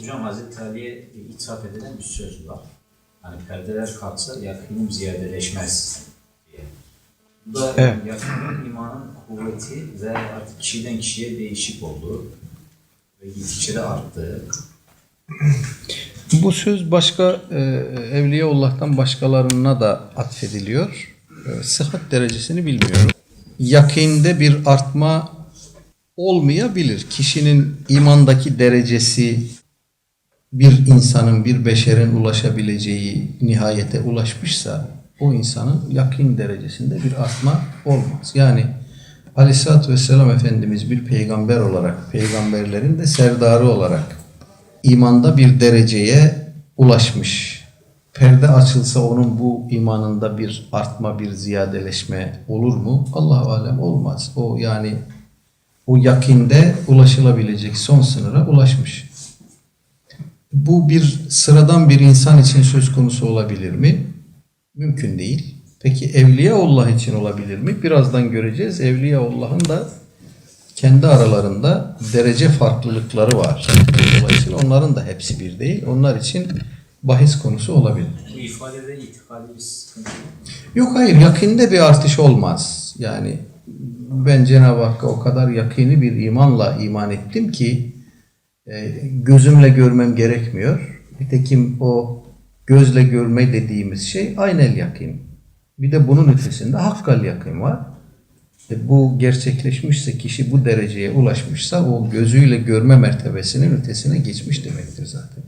Hocam Hazreti Ali'ye ithaf edilen bir söz var. Hani perdeler kalksa yakınım ziyadeleşmez diye. Bu da Evet. yakının imanın kuvveti ve artık kişiden kişiye değişik olduğu ve gittikçe de arttığı. Bu söz başka e, Evliyaullah'tan başkalarına da atfediliyor. E, sıhhat derecesini bilmiyorum. Yakinde bir artma olmayabilir. Kişinin imandaki derecesi bir insanın, bir beşerin ulaşabileceği nihayete ulaşmışsa o insanın yakin derecesinde bir artma olmaz. Yani Aleyhisselatü Vesselam Efendimiz bir peygamber olarak, peygamberlerin de serdarı olarak imanda bir dereceye ulaşmış. Perde açılsa onun bu imanında bir artma, bir ziyadeleşme olur mu? Allah alem olmaz. O yani o yakinde ulaşılabilecek son sınıra ulaşmış. Bu bir sıradan bir insan için söz konusu olabilir mi? Mümkün değil. Peki Evliyaullah için olabilir mi? Birazdan göreceğiz. Evliyaullah'ın da kendi aralarında derece farklılıkları var. Dolayısıyla onların da hepsi bir değil. Onlar için bahis konusu olabilir. Bu ifadede itikadi bir sıkıntı yok. Hayır yakinde bir artış olmaz. Yani ben Cenab-ı Hakk'a o kadar yakini bir imanla iman ettim ki gözümle görmem gerekmiyor. Nitekim o gözle görme dediğimiz şey aynel yakin. Bir de bunun ötesinde hakkal yakin var. E, bu gerçekleşmişse kişi bu dereceye ulaşmışsa o gözüyle görme mertebesinin ötesine geçmiş demektir zaten.